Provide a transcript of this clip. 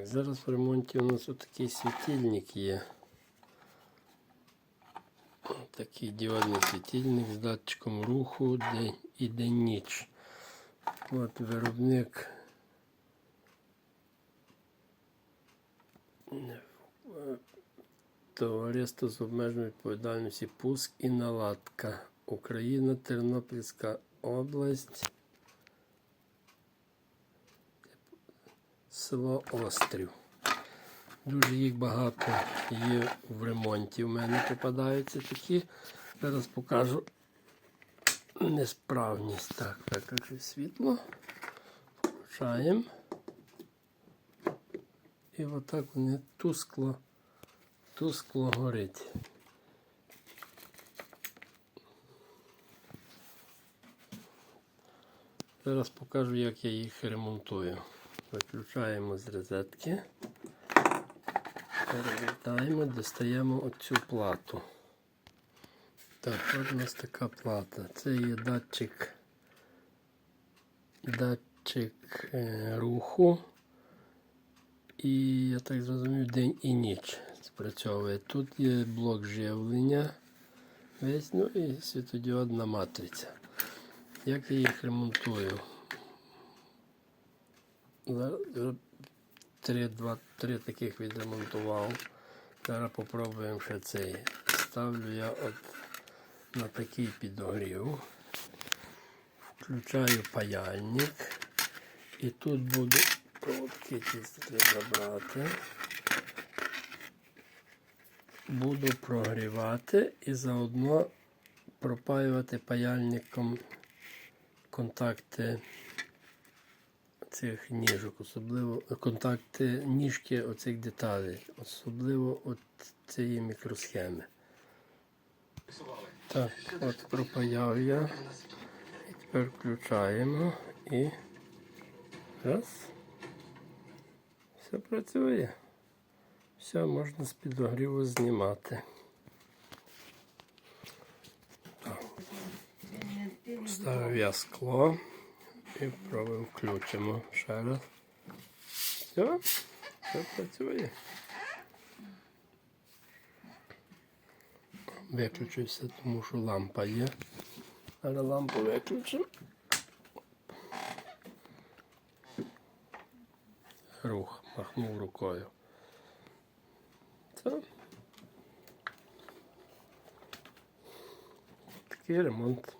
Так, зараз в ремонті у нас отакий світильник є. Такий діодний світильник з датчиком руху день і день ніч. От виробник. Товариство з обмеженою відповідальності Пуск і наладка. Україна, Тернопільська область. Село Острів. Дуже їх багато є в ремонті. У мене попадаються такі. Зараз покажу несправність. Так, виключу світло. Включаємо. І отак вони тускло, тускло горить. Зараз покажу, як я їх ремонтую. Виключаємо з розетки. Перевертаємо, достаємо оцю плату. Так, от у нас така плата. Це є датчик, датчик е, руху. І я так зрозумів, день і ніч спрацьовує. Тут є блок живлення. Весь, ну і світодіодна матриця. Як я їх ремонтую? Три, два, три таких відремонтував. Зараз попробуємо ще цей. Ставлю я от на такий підогрів. Включаю паяльник. І тут буду проводки ті забрати. Буду прогрівати і заодно пропаювати паяльником контакти цих ніжок, особливо контакти ніжки оцих деталей, особливо от цієї мікросхеми. Так, от пропаяв я. І тепер включаємо і раз. Все працює. Все, можна з підогріву знімати. Ставив я скло і пробуємо включимо ще раз. Все, все працює. Виключився, тому що лампа є. Але лампу виключимо. Рух, махнув рукою. Це такий ремонт.